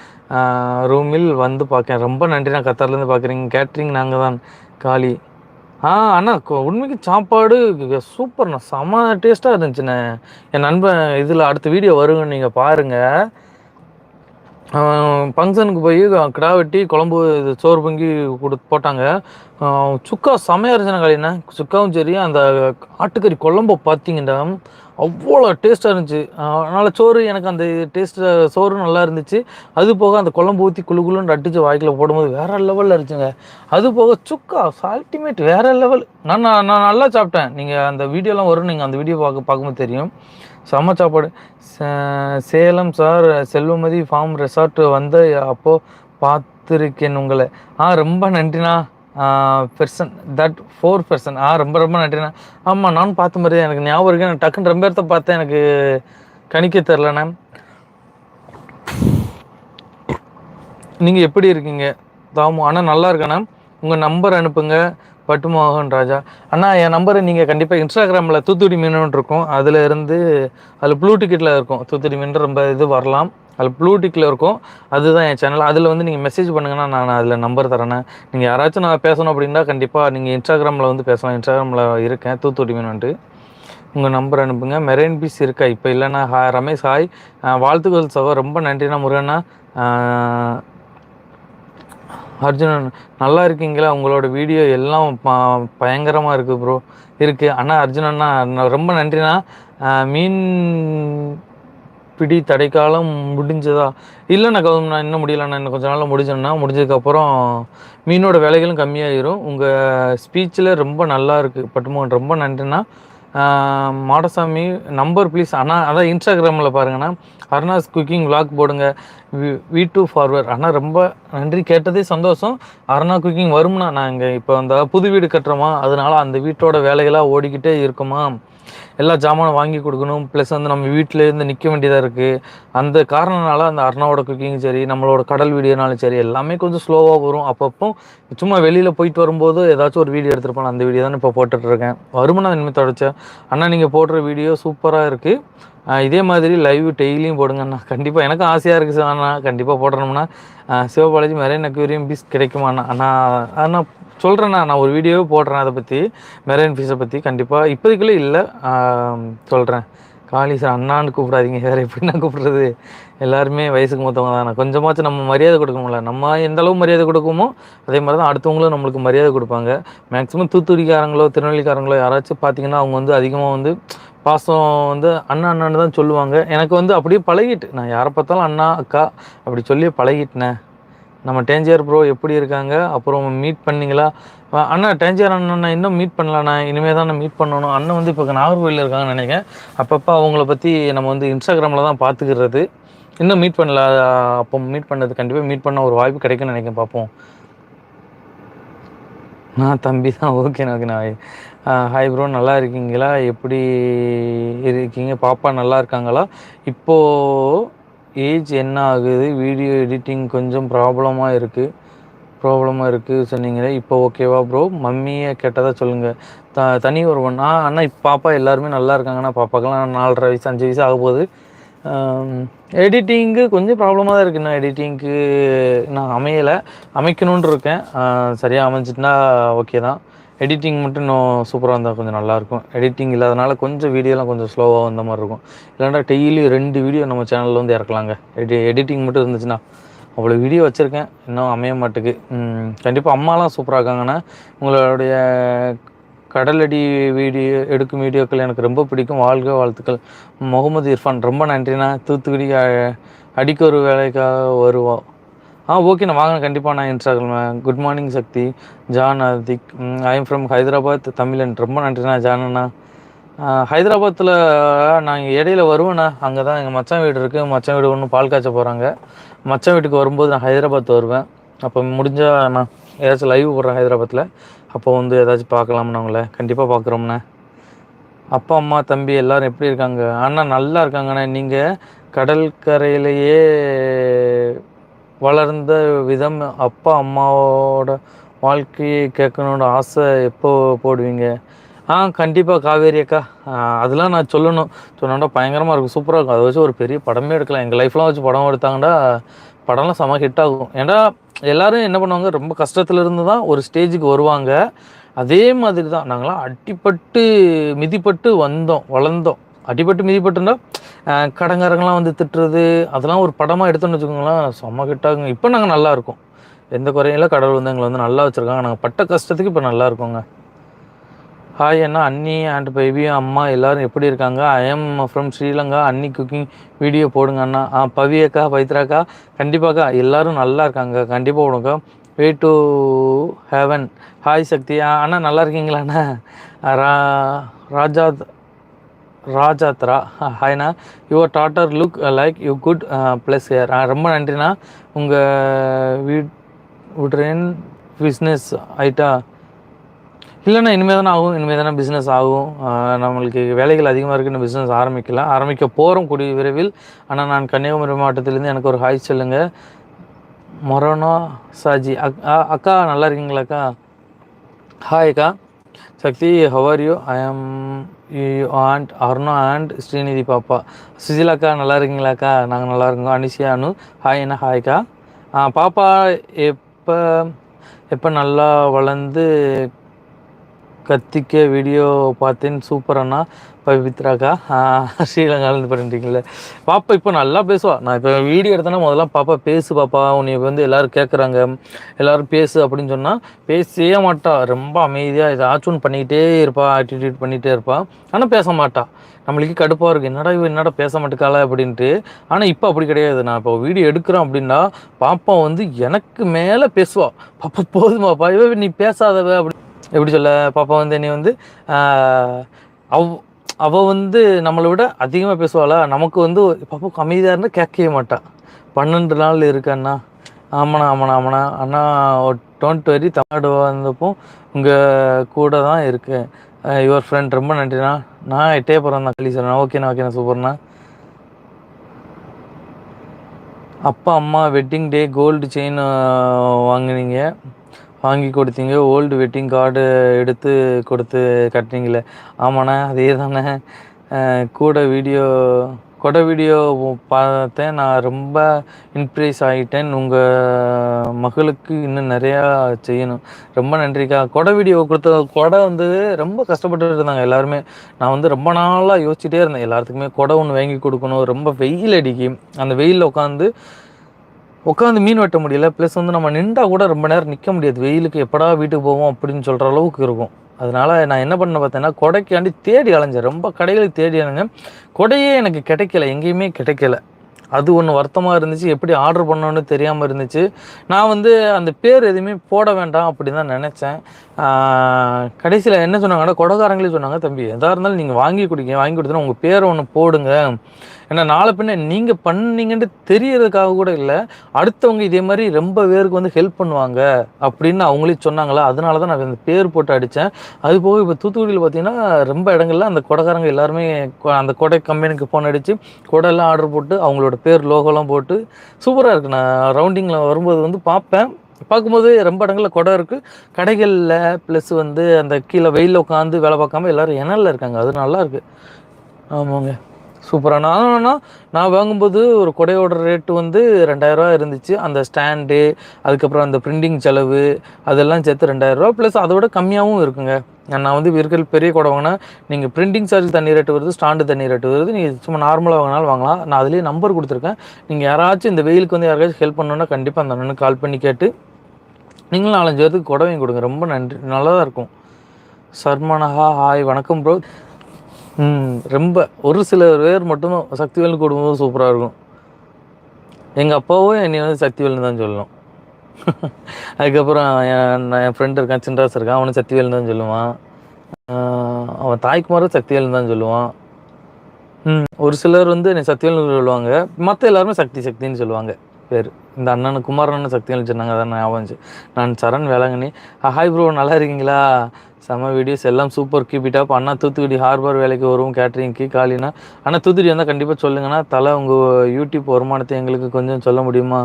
ரூமில் வந்து பார்க்கேன் ரொம்ப நன்றி நான் கத்தார்லேருந்து பார்க்குறீங்க கேட்ரிங் நாங்கள் தான் காலி. ஆ அண்ணா உண்மைக்கு சாப்பாடு சூப்பர்ண்ணா செம டேஸ்ட்டாக இருந்துச்சுண்ணே. என் நண்பன் இதில் அடுத்த வீடியோ வருங்கன்னு நீங்கள் பாருங்கள் ஃபங்க்ஷனுக்கு போய் கிடா வெட்டி குழம்பு இது சோறு பொங்கி கொடு போட்டாங்க. சுக்கா செமையாக இருந்துச்சுண்ணா காளிண்ணே. சுக்காவும் சரி அந்த ஆட்டுக்கறி குழம்பு பார்த்தீங்கன்னா அவ்வளோ டேஸ்ட்டாக இருந்துச்சு. அதனால் சோறு எனக்கு அந்த டேஸ்ட்டு சோறு நல்லா இருந்துச்சு. அது போக அந்த குழம்பு ஊற்றி குழு குழுன்னு அடிச்சு வாய்க்கில் போடும்போது வேறு லெவலில் இருந்துச்சுங்க. அது போக சுக்கா அல்டிமேட் வேறு லெவல் நான் நான் நல்லா சாப்பிட்டேன். நீங்கள் அந்த வீடியோலாம் வரும் நீங்கள் அந்த வீடியோ பார்க்க பார்க்கும்போது தெரியும். செம்ம சாப்பாடு. Salem sir Selvamathi farm resort வந்து அப்போது பார்த்துருக்கேன் உங்களை. ஆ ரொம்ப நன்றிண்ணா. பெர்சன் தட் ஃபோர் பெர்சன் ஆ ரொம்ப ரொம்ப நன்றிண்ணா. ஆமாம் நானும் பார்த்த மாதிரி எனக்கு ஞாபகம் இருக்கு. எனக்கு டக்குன்னு ரொம்ப இடத்த பார்த்தேன். எனக்கு கணிக்க தெரிலண்ணா. நீங்கள் எப்படி இருக்கீங்க? தாமோ ஆனால் நல்லா இருக்கண்ணா? உங்கள் நம்பர் அனுப்புங்க. பட்டுமோகன் ராஜா. அண்ணா என் நம்பரை நீங்கள் கண்டிப்பாக இன்ஸ்டாகிராமில் தூத்துக்குடி மீன் இருக்கும். அதில் இருந்து அதில் ப்ளூ டிக்கெட்டில் இருக்கும். தூத்துக்குடி மீன் ரொம்ப இது வரலாம். அதில் ப்ளூ டிக்கில் இருக்கும். அதுதான் என் சேனல் அதில் வந்து நீங்கள் மெசேஜ் பண்ணுங்கன்னா நான் அதில் நம்பர் தரேன். நீங்கள் யாராச்சும் நான் பேசணும் அப்படின்னா கண்டிப்பாக நீங்கள் இன்ஸ்டாகிராமில் வந்து பேசலாம். இன்ஸ்டாகிராமில் இருக்கேன். தூத்துக்குடி மீன் வந்துட்டு உங்கள் நம்பர் அனுப்புங்க. மெரைன் பீஸ் இருக்கா? இப்போ இல்லைன்னா ஹா ரமேஷ் ஹாய் வாழ்த்துக்கள் சகோ ரொம்ப நன்றிண்ணா முருகண்ணா. அர்ஜுனன் நல்லா இருக்கீங்களா? உங்களோட வீடியோ எல்லாம் ப பயங்கரமாக இருக்குது ப்ரோ இருக்குது அண்ணா அர்ஜுனண்ணா ரொம்ப நன்றிண்ணா. மீன் பிடி தடைக்காலம் முடிஞ்சதா? இல்லைண்ணா கௌதம் நான் இன்னும் முடியலண்ணா. இன்னும் கொஞ்சம் நாளில் முடிஞ்சோன்னா முடிஞ்சதுக்கப்புறம் மீனோட விலைகளும் கம்மியாகிரும் உங்கள் ஸ்பீச்சில் ரொம்ப நல்லா இருக்குது பட்டுமோகன் ரொம்ப நன்றிண்ணா. மாடசாமி நம்பர் ப்ளீஸ் அண்ணா அதான் இன்ஸ்டாகிராமில் பாருங்கண்ணா. அருணாஸ் குக்கிங் விளாக் போடுங்க. வி டூ ஃபார்வர்ட் ஆனால் ரொம்ப நன்றி. கேட்டதே சந்தோஷம். அருணா குக்கிங் வரும்னா நான் இங்கே இப்போ அந்த புது வீடு கட்டுறோமா? அதனால அந்த வீட்டோட வேலைகளாக ஓடிக்கிட்டே இருக்குமா? எல்லா ஜாமானும் வாங்கி கொடுக்கணும். ப்ளஸ் வந்து நம்ம வீட்டிலேருந்து நிற்க வேண்டியதாக இருக்குது அந்த காரணனால அந்த அர்ணாவோட குக்கிங் சரி நம்மளோட கடல் வீடியோனாலும் சரி எல்லாமே கொஞ்சம் ஸ்லோவாக வரும். அப்பப்போ சும்மா வெளியில் போயிட்டு வரும்போது ஏதாச்சும் ஒரு வீடியோ எடுத்துருப்பேன். அந்த வீடியோ தான் இப்போ போட்டுட்ருக்கேன். வருமானம் இனிமேல் தொடச்சேன் அண்ணா நீங்கள் போடுற வீடியோ சூப்பராக இருக்குது இதே மாதிரி லைவ் டெய்லியும் போடுங்கண்ணா கண்டிப்பாக எனக்கும் ஆசையாக இருக்குது சார் அண்ணா. கண்டிப்பாக போடுறோம்னா சிவபாலாஜி மெரைன் அக்வேரியம் பீஸ் கிடைக்குமாண்ணா அண்ணா அண்ணா சொல்கிறேண்ணா நான் ஒரு வீடியோவே போடுறேன் அதை பற்றி மெரைன் ஃபீஸை பற்றி கண்டிப்பாக இப்போதைக்குள்ளே இல்லை. சொல்கிறேன் காளி சார் அண்ணான்னு கூப்பிடாதீங்க. வேறு எப்படி நான் கூப்பிட்றது? எல்லாருமே வயசுக்கு மொத்தவங்க தானே. கொஞ்சமாச்சும் நம்ம மரியாதை கொடுக்கணும்ல. நம்ம எந்த அளவு மரியாதை கொடுக்குமோ அதே மாதிரி தான் அடுத்தவங்களும் நம்மளுக்கு மரியாதை கொடுப்பாங்க. மேக்ஸிமம் தூத்துக்குடிக்காரங்களோ திருநெல்வேலிக்காரங்களோ யாராச்சும் பார்த்தீங்கன்னா அவங்க வந்து அதிகமாக வந்து பாசம் வந்து அண்ணா அண்ணான்னு தான் சொல்லுவாங்க. எனக்கு வந்து அப்படியே பழகிட்டு நான் யாரை பார்த்தாலும் அண்ணா அக்கா அப்படி சொல்லி பழகிட்டேன் நம்ம டேஞ்சர் ப்ரோ எப்படி இருக்காங்க? அப்புறம் மீட் பண்ணிங்களா? அண்ணா டேஞ்சர் அண்ணா இன்னும் மீட் பண்ணலண்ணா. இனிமேல் தான் மீட் பண்ணணும். அண்ணன் வந்து இப்போ நாகர்கோவிலில் இருக்காங்கன்னு நினைக்கிறேன். அப்பப்போ அவங்கள பற்றி நம்ம வந்து இன்ஸ்டாகிராமில் தான் பார்த்துக்கிறது இன்னும் மீட் பண்ணல. அப்போ மீட் பண்ணது கண்டிப்பாக மீட் பண்ண ஒரு வாய்ப்பு கிடைக்கும்னு நினைக்கிறேன். பார்ப்போம் நான் தம்பி தான் ஓகேண்ணா ஓகேண்ணா ஹாய் ப்ரோ நல்லா இருக்கீங்களா? எப்படி இருக்கீங்க? பாப்பா நல்லா இருக்காங்களா? இப்போது ஏஜ் என்ன ஆகுது? வீடியோ எடிட்டிங் கொஞ்சம் ப்ராப்ளமாக இருக்குது ப்ராப்ளமாக இருக்குது சொன்னீங்களே இப்போ ஓகேவா ப்ரோ? மம்மியை கேட்டதாக சொல்லுங்கள் த தனி ஒருவன். ஆ அண்ணா இப்போ பாப்பா எல்லாருமே நல்லா இருக்காங்கண்ணா. பாப்பாக்கெல்லாம் நாலரை வயசு அஞ்சு வயசு ஆக போகுது. எடிட்டிங்கு கொஞ்சம் ப்ராப்ளமாக தான் இருக்குண்ணா. எடிட்டிங்க்கு நான் அமையலை. அமைக்கணுன்ட்டு இருக்கேன். சரியாக அமைஞ்சிட்டுனா ஓகே தான். எடிட்டிங் மட்டும் இன்னும் சூப்பராக இருந்தால் கொஞ்சம் நல்லாயிருக்கும் எடிட்டிங் இல்லாதனால கொஞ்சம் வீடியோலாம் கொஞ்சம் ஸ்லோவாக வந்த மாதிரி இருக்கும். இல்லைன்னா டெய்லி ரெண்டு வீடியோ நம்ம சேனலில் வந்து இறக்கலாங்க. எடி எடிட்டிங் மட்டும் இருந்துச்சுன்னா அவ்வளோ வீடியோ வச்சுருக்கேன். இன்னும் அமைய மாட்டுக்கு. கண்டிப்பாக அம்மாலாம் சூப்பராக இருக்காங்கண்ணா உங்களுடைய கடலடி வீடியோ எடுக்கும் வீடியோக்கள் எனக்கு ரொம்ப பிடிக்கும். வாழ்க வாழ்த்துக்கள். முகமது இர்ஃபான் ரொம்ப நன்றிண்ணா. தூத்துக்குடி அடிக்கொரு வேலைக்காக வருவோம். ஆ ஓகேண்ணா வாங்க கண்டிப்பாக நான் Instagram good morning Shakti. John Adhik I am from Hyderabad தமிழன். ரொம்ப நன்றிண்ணா ஜானண்ணா ஹைதராபாத்தில் நான் இடையில வருவேண்ணா. அங்கே தான் எங்கள் மச்சான் வீடு இருக்குது மச்சான் வீடு ஒன்று பால் காய்ச்ச போகிறாங்க மச்சான் வீட்டுக்கு வரும்போது நான் ஹைதராபாத் வருவேன். அப்போ முடிஞ்சால் நான் ஏதாச்சும் லைவ் போடுறேன் ஹைதராபாத்தில் அப்போ வந்து ஏதாச்சும் பார்க்கலாம்ண்ணா உங்களை கண்டிப்பாக பார்க்குறோம்ண்ணே. அப்பா அம்மா தம்பி எல்லோரும் எப்படி இருக்காங்க? அண்ணா நல்லா இருக்காங்கண்ணே. நீங்கள் கடற்கரையிலேயே வளர்ந்த விதம் அப்பா அம்மாவோட வாழ்க்கையை கேட்கணுன்ற ஆசை எப்போ போடுவீங்க? ஆ கண்டிப்பாக காவேரி அக்கா. அதெல்லாம் நான் சொல்லணும். சொன்னாண்டா பயங்கரமாக இருக்கும். சூப்பராக இருக்கும். அதை வச்சு ஒரு பெரிய படமே எடுக்கலாம். எங்கள் லைஃப்லாம் வச்சு படம் எடுத்தாங்கன்னா படம்லாம் செம ஹிட் ஆகும். ஏன்னா எல்லோரும் என்ன பண்ணுவாங்க? ரொம்ப கஷ்டத்துலேருந்து தான் ஒரு ஸ்டேஜுக்கு வருவாங்க. அதே மாதிரி தான். நாங்களாம் அடிப்பட்டு மிதிப்பட்டு வந்தோம் வளர்ந்தோம். அடிபட்டு மிதிப்பட்டுன்னா அஹ், கடங்காரங்களாம் வந்து திட்டுறது அதெல்லாம் ஒரு படமாக எடுத்தோம்னு வச்சுக்கோங்களேன் செம்ம கிட்டாங்க இப்போ நாங்கள் நல்லா இருக்கோம். எந்த குறையும் இல்லை. கடவுள் வந்து எங்களை வந்து நல்லா வச்சுருக்காங்க. நாங்கள் பட்ட கஷ்டத்துக்கு இப்போ நல்லா இருக்கோங்க. ஹாய் அண்ணா அண்ணி அண்ட் பேபி அம்மா எல்லோரும் எப்படி இருக்காங்க? I am from Sri Lanka. அண்ணி குக்கிங் வீடியோ போடுங்க அண்ணா. ஆ பவி அக்கா பவித்ராக்கா கண்டிப்பாக்கா எல்லோரும் நல்லா இருக்காங்க. கண்டிப்பாக போடுங்க way to heaven hi Sakthi. அண்ணா நல்லா இருக்கீங்களா அண்ணா? ரா ராஜா ராஜாத்ரா. ஹாய்ண்ணா your daughter look like you good plus hair ரொம்ப நன்றிண்ணா. உங்கள் வீட் விட்றேன் பிஸ்னஸ் ஆயிட்டா? இல்லைண்ணா இனிமேல் தானே ஆகும். இனிமேல் தானே பிஸ்னஸ் ஆகும் நம்மளுக்கு வேலைகள் அதிகமாக இருக்குன்னு பிஸ்னஸ் ஆரம்பிக்கலாம். ஆரம்பிக்க போகிறோம் கூடிய விரைவில். ஆனால் நான் கன்னியாகுமரி மாவட்டத்திலேருந்து எனக்கு ஒரு ஹாய் சொல்லுங்க. மொரோனோ சாஜி. அக் ஆ- அக்கா நல்லா இருக்கீங்களாக்கா? ஹாய் அக்கா. சக்தி how are you I am you and Aruna and Srinidhi பாப்பா சுஜிலாக்கா நல்லா இருக்கீங்களாக்கா நாங்கள் நல்லா இருக்கோம். அனிஷியா அனு. ஹாய் என்ன ஹாய்க்கா பாப்பா எப்போ எப்போ நல்லா வளர்ந்து கத்திக்க வீடியோ பார்த்தேன். சூப்பர் அண்ணா. பவித்ராக்கா? ஸ்ரீலங்காலேருந்து பண்ணிட்டீங்களே பாப்பா இப்போ நல்லா பேசுவா. நான் இப்போ வீடியோ எடுத்தேன்னா முதல்ல பாப்பா பேசு பாப்பா. உன்னை வந்து எல்லோரும் கேட்குறாங்க எல்லோரும் பேசு அப்படின்னு சொன்னால் பேசவே மாட்டா. ரொம்ப அமைதியாக ஏதாச்சும் ஒன்று பண்ணிக்கிட்டே இருப்பா. ஆட்டிடியூட் பண்ணிகிட்டே இருப்பா. ஆனால் பேச மாட்டா. நம்மளுக்கு கடுப்பாக இருக்குது என்னடா இவன் என்னடா பேச மாட்டேக்கால அப்படின்ட்டு. ஆனால் இப்போ அப்படி கிடையாது. நான் இப்போ வீடியோ எடுக்கிறேன் அப்படின்னா பாப்பா வந்து எனக்கு மேலே பேசுவா. பாப்பா போதுமாப்பா இவ நீ பேசாதவ அப்படி எப்படி சொல்ல? பாப்பா வந்து என்னை வந்து அவ் அவள் வந்து நம்மளை விட அதிகமாக பேசுவாளா? நமக்கு வந்து பாப்பா கம்மியாக இருந்தால் கேட்கவே மாட்டா. பன்னெண்டு நாள் இருக்கண்ணா ஆமாண்ணா ஆமாண்ணா ஆமாண்ணா. அண்ணா டோன்ட் வெரி தமிழ்நாடு வந்தப்போ உங்கள் கூட தான் இருக்குது யுவர் ஃப்ரெண்ட் ரொம்ப நன்றிண்ணா. நான் எட்டே போகிறேன் தான் கலி ஓகேண்ணா ஓகேண்ணா சூப்பர்ண்ணா. அப்பா அம்மா வெட்டிங் டே கோல்டு செயின் வாங்குனீங்க. வாங்கி கொடுத்தீங்க. ஓல்டு வெட்டிங் கார்டு எடுத்து கொடுத்து கட்டினீங்களே. ஆமாண்ணா அதே தானே கூட வீடியோ கொடை வீடியோ பார்த்தேன். நான் ரொம்ப இன்ப்ரெஸ் ஆகிட்டேன் உங்கள் மகளுக்கு இன்னும் நிறையா செய்யணும். ரொம்ப நன்றிக்கா. கொடை வீடியோ கொடுத்த கொடை வந்து ரொம்ப கஷ்டப்பட்டு இருந்தாங்க எல்லாருமே. நான் வந்து ரொம்ப நாளாக யோசிச்சுட்டே இருந்தேன். எல்லாத்துக்குமே கொடை ஒன்று வாங்கி கொடுக்கணும். ரொம்ப வெயில் அடிக்கும் அந்த வெயிலில் உட்காந்து உட்காந்து மீன் வெட்ட முடியல. ப்ளஸ் வந்து நம்ம நின்றா கூட ரொம்ப நேரம் நிற்க முடியாது. வெயிலுக்கு எப்படா வீட்டுக்கு போவோம் அப்படின்னு சொல்கிற அளவுக்கு இருக்கும். அதனால் நான் என்ன பண்ண பார்த்தேன்னா கொடைக்காண்டி தேடி அலைஞ்சேன். ரொம்ப கடைகளுக்கு தேடி அலைஞ்சேன். கொடையே எனக்கு கிடைக்கல. எங்கேயுமே கிடைக்கல. அது ஒன்று வருத்தமாக இருந்துச்சு. எப்படி ஆர்டர் பண்ணணும்னு தெரியாமல் இருந்துச்சு. நான் வந்து அந்த பேர் எதுவுமே போட வேண்டாம் அப்படின்னு தான் நினச்சேன். கடைசியில் என்ன சொன்னாங்கன்னா கொடைக்காரங்களே சொன்னாங்க தம்பி எதாக இருந்தாலும் நீங்கள் வாங்கி கொடுங்க. வாங்கி கொடுத்தோன்னா உங்கள் பேர் ஒன்று போடுங்க. ஏன்னா நாளை பின்ன நீங்கள் பண்ணீங்கன்ட்டு தெரியறதுக்காக கூட இல்லை. அடுத்தவங்க இதே மாதிரி ரொம்ப பேருக்கு வந்து ஹெல்ப் பண்ணுவாங்க அப்படின்னு அவங்களே சொன்னாங்களா? அதனால தான் நான் அந்த பேர் போட்டு அடித்தேன் அது போக இப்போ தூத்துக்குடியில் பார்த்தீங்கன்னா ரொம்ப இடங்கள்ல அந்த கொடைக்காரங்க எல்லாருமே அந்த கொடை கம்பெனிக்கு ஃபோன் அடித்து கொடையெல்லாம் ஆர்டர் போட்டு அவங்களோட பேர் லோகோலாம் போட்டு சூப்பராக இருக்குது நான் ரவுண்டிங்கில் வரும்போது வந்து பார்ப்பேன் பார்க்கும்போது ரொம்ப இடங்களில் கொடை இருக்குது கடைகளில் ப்ளஸ் வந்து அந்த கீழே வெயிலில் உட்காந்து வேலை பார்க்காம எல்லாரும் இணல்ல இருக்காங்க. அது நல்லாயிருக்கு ஆமாங்க. சூப்பரான நான் நான் வாங்கும்போது ஒரு கொடையோட ரேட்டு வந்து ரெண்டாயிரரூவா இருந்துச்சு. அந்த ஸ்டாண்டு அதுக்கப்புறம் அந்த பிரிண்டிங் செலவு அதெல்லாம் சேர்த்து ரெண்டாயிரரூவா ப்ளஸ் அதை விட கம்மியாகவும் இருக்குங்க. நான் வந்து இருக்கிற பெரிய கொடை வாங்கினா நீங்கள் பிரிண்டிங் சார்ஜ் தண்ணி ரேட்டு வருது ஸ்டாண்டு தண்ணி ரேட்டு வருது. நீங்கள் சும்மா நார்மலாக வாங்கினாலும் வாங்கலாம். நான் அதுலேயே நம்பர் கொடுத்துருக்கேன். நீங்கள் யாராச்சும் இந்த வெயிலுக்கு வந்து யாராச்சும் ஹெல்ப் பண்ணணுன்னா கண்டிப்பாக அந்த அண்ணனுக்கு கால் பண்ணி கேட்டு நீங்களும் நாலஞ்சு பேருக்கு கொடை வாங்கி கொடுங்க. ரொம்ப நன்றி. நல்லா தான் இருக்கும். சர்மனஹா ஹாய் வணக்கம் ப்ரோ ரொம்ப ஒரு சில பேர் மட்டும் சக்திவேல் குடும்பம் சூப்பராக இருக்கும். எங்கள் அப்பாவும் என்னை வந்து சக்திவேல்னு தான் சொல்லணும். <laughs> அதுக்கப்புறம் என் நான் என் ஃப்ரெண்ட் இருக்கான் சின்ராஸ் இருக்கான் அவனும் சக்திவேல்னு தான் சொல்லுவான். அவன் தாய்க்குமாரும் சக்திவேல்னு தான் சொல்லுவான். ம் ஒரு சிலர் வந்து என்னை சக்திவேல்னு சொல்லுவாங்க. மற்ற எல்லாருமே சக்தி சக்தின்னு சொல்லுவாங்க பேர். இந்த அண்ணனு குமாரண்ணன் சக்திவேல்னு சொன்னாங்க அதான் ஞாபகம் நான் சரண் வேளாங்கண்ணி. ஹாய் ப்ரோ நல்லா இருக்கீங்களா? செம்ம வீடியோஸ் எல்லாம் சூப்பர் கீப் இட் அப் அண்ணா தூத்துக்குடி ஹார்பர் வேலைக்கு வரும் கேட்ரிங்க்கு காலினா. அண்ணா தூத்துக்குடி வந்தால் கண்டிப்பாக சொல்லுங்கண்ணா. தலை உங்கள் யூடியூப் வருமானத்தை எங்களுக்கு கொஞ்சம் சொல்ல முடியுமா?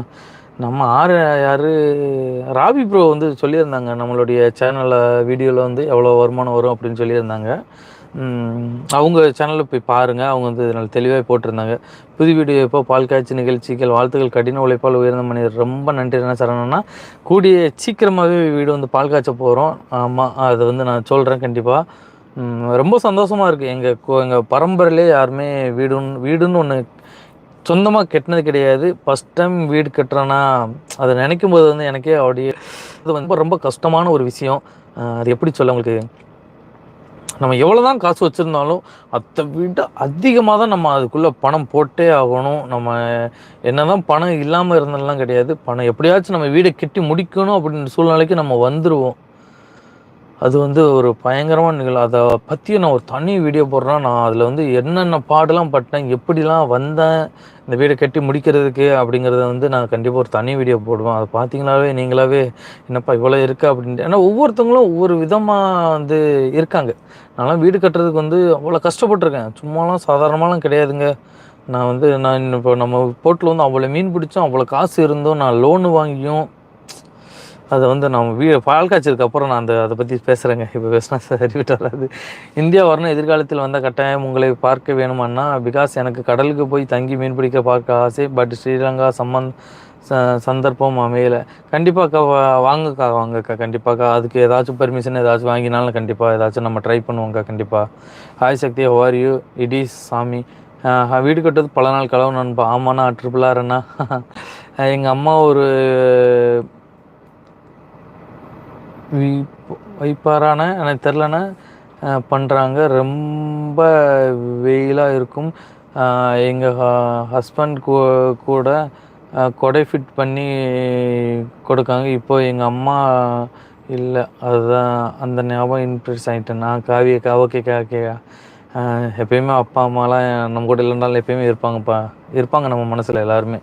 நம்ம ஆறு யார்? ராபி ப்ரோ வந்து சொல்லியிருந்தாங்க நம்மளுடைய சேனலில் வீடியோவில் வந்து எவ்வளோ வருமானம் வரும் அப்படின்னு சொல்லியிருந்தாங்க. அவங்க சேனலில் போய் பாருங்கள் அவங்க வந்து இதில் தெளிவாக போட்டிருந்தாங்க. புது வீடியோ இப்போ பால் காய்ச்சி நிகழ்ச்சிகள் வாழ்த்துக்கள் கடின உழைப்பால் உயர்ந்த மனிதர் ரொம்ப நன்றி. என்ன சரணம்னா கூடிய சீக்கிரமாகவே வீடு வந்து பால் காய்ச்ச போகிறோம் ஆமாம் அதை வந்து நான் சொல்கிறேன் கண்டிப்பாக ரொம்ப சந்தோஷமாக இருக்குது எங்கள் எங்கள் பரம்பரையிலே யாருமே வீடுன்னு வீடுன்னு ஒன்று சொந்தமாக கட்டினது கிடையாது. ஃபஸ்ட் டைம் வீடு கட்டுறேன்னா அதை நினைக்கும் போது வந்து எனக்கே அப்படியே அது வந்து ரொம்ப கஷ்டமான ஒரு விஷயம். அது எப்படி சொல்ல உங்களுக்கு? நம்ம எவ்வளோ தான் காசு வச்சுருந்தாலும் அதை விட அதிகமாக தான் நம்ம அதுக்குள்ளே பணம் போட்டே ஆகணும். நம்ம என்ன தான் பணம் இல்லாமல் இருந்தாலாம் கிடையாது. பணம் எப்படியாச்சும் நம்ம வீடை கட்டி முடிக்கணும் அப்படின்ற சூழ்நிலைக்கு நம்ம வந்துடுவோம் அது வந்து ஒரு பயங்கரமான நிகழ்வு அதை பற்றியும் நான் ஒரு தனி வீடியோ போடுறேன் நான் அதில் வந்து என்னென்ன பாடெல்லாம் பட்டேன் எப்படிலாம் வந்தேன் இந்த வீடை கட்டி முடிக்கிறதுக்கு அப்படிங்கிறத வந்து நான் கண்டிப்பாக ஒரு தனி வீடியோ போடுவேன். அதை பார்த்தீங்களாவே நீங்களாவே என்னப்பா இவ்வளோ இருக்குது அப்படின்ட்டு. ஏன்னா ஒவ்வொருத்தவங்களும் ஒவ்வொரு விதமாக வந்து இருக்காங்க. நான்லாம் வீடு கட்டுறதுக்கு வந்து அவ்வளோ கஷ்டப்பட்டிருக்கேன். சும்மாலாம் சாதாரணமாலாம் கிடையாதுங்க. நான் வந்து நான் இப்போ நம்ம போட்டில் வந்து அவ்வளோ மீன் பிடிச்சோம் அவ்வளோ காசு இருந்தோம் நான் லோனு வாங்கியும் அதை வந்து நம்ம வீ பால் காய்ச்சதுக்கு அப்புறம் நான் அந்த அதை பற்றி பேசுகிறேங்க இப்போ பேசினா சரிவிட்டு வராது. இந்தியா வரணும் எதிர்காலத்தில் வந்த கட்டாயம் உங்களை பார்க்க வேணுமான்னா பிகாஸ் எனக்கு கடலுக்கு போய் தங்கி மீன் பிடிக்க பார்க்க ஆசை பட் ஸ்ரீலங்கா சம்மந் ச சந்தர்ப்பம் அமையலை. கண்டிப்பாக்கா வா- வாங்கக்கா வாங்கக்கா கண்டிப்பாக்கா அதுக்கு ஏதாச்சும் பெர்மிஷன் ஏதாச்சும் வாங்கினாலும் கண்டிப்பாக ஏதாச்சும் நம்ம ட்ரை பண்ணுவோங்க்கா கண்டிப்பாக ஹாய் சக்தி ஹவார் யூ இடி சாமி. வீடு கட்டுறது பல நாள் கலவு நண்பா ஆமாண்ணா ட்ரிபிள் ஆர்ண்ணா எங்கள் அம்மா ஒரு வைப்பாரான எனக்கு தெரிலண்ணா பண்ணுறாங்க ரொம்ப வெயிலாக இருக்கும். எங்கள் ஹஸ்பண்ட் கூட கொடை ஃபிட் பண்ணி கொடுக்காங்க. இப்போ எங்கள் அம்மா இல்லை. அதுதான் அந்த ஞாபகம் இன்ட்ரெஸ்ட் ஆகிட்டேன் நான் காவிய காவக்கே ஓகேக்கா எப்பயுமே அப்பா அம்மாலாம் நம்ம கூட இல்லைனாலும் எப்பயுமே இருப்பாங்கப்பா. இருப்பாங்க நம்ம மனசில் எல்லாருமே.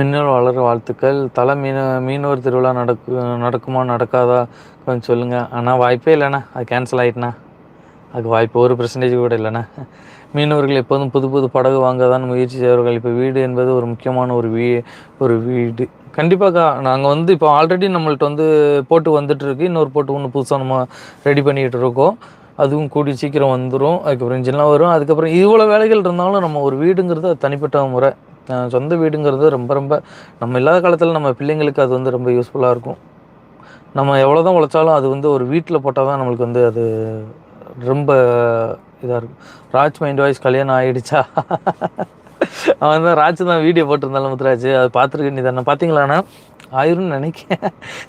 இன்னொரு வளர வாழ்த்துக்கள். தலை மீன மீனவர் திருவிழா நடக்கு நடக்குமா நடக்காதா? கொஞ்சம் சொல்லுங்கள் ஆனால் வாய்ப்பே இல்லைண்ணா. அது கேன்சல் ஆகிட்டுண்ணா அதுக்கு வாய்ப்பு ஒரு பர்சன்டேஜ் கூட இல்லைண்ணா. மீனவர்கள் எப்போதும் புது புது படகு வாங்க தான் முயற்சி செய்வார்கள். இப்போ வீடு என்பது ஒரு முக்கியமான ஒரு வீ ஒரு வீடு. கண்டிப்பாக்கா நாங்கள் வந்து இப்போ ஆல்ரெடி நம்மள்ட்ட வந்து போட்டு வந்துட்டுருக்கு. இன்னொரு போட்டு ஒன்று புதுசாக நம்ம ரெடி பண்ணிக்கிட்டு இருக்கோம். அதுவும் கூடி சீக்கிரம் வந்துடும் அதுக்கப்புறம் இன்ஜின்லாம் வரும். அதுக்கப்புறம் இவ்வளோ வேலைகள் இருந்தாலும் நம்ம ஒரு வீடுங்கிறது அது தனிப்பட்ட முறை. சொந்த வீடுங்கிறது ரொம்ப ரொம்ப நம்ம இல்லாத காலத்தில் நம்ம பிள்ளைங்களுக்கு அது வந்து ரொம்ப யூஸ்ஃபுல்லாக இருக்கும். நம்ம எவ்வளோ தான் உழைச்சாலும் அது வந்து ஒரு வீட்டில் போட்டால் தான் நம்மளுக்கு வந்து அது ரொம்ப இதாக இருக்கும். ராஜ் மைண்ட் வாய்ஸ் கல்யாணம் ஆகிடுச்சா அவன் தான் ராஜ் தான் வீடியோ போட்டிருந்தாலும் முத்துராஜ் அது பார்த்துருக்கேன் நீ தானே. பார்த்தீங்களாண்ணா ஆயிரும்னு நினைக்கிறேன்.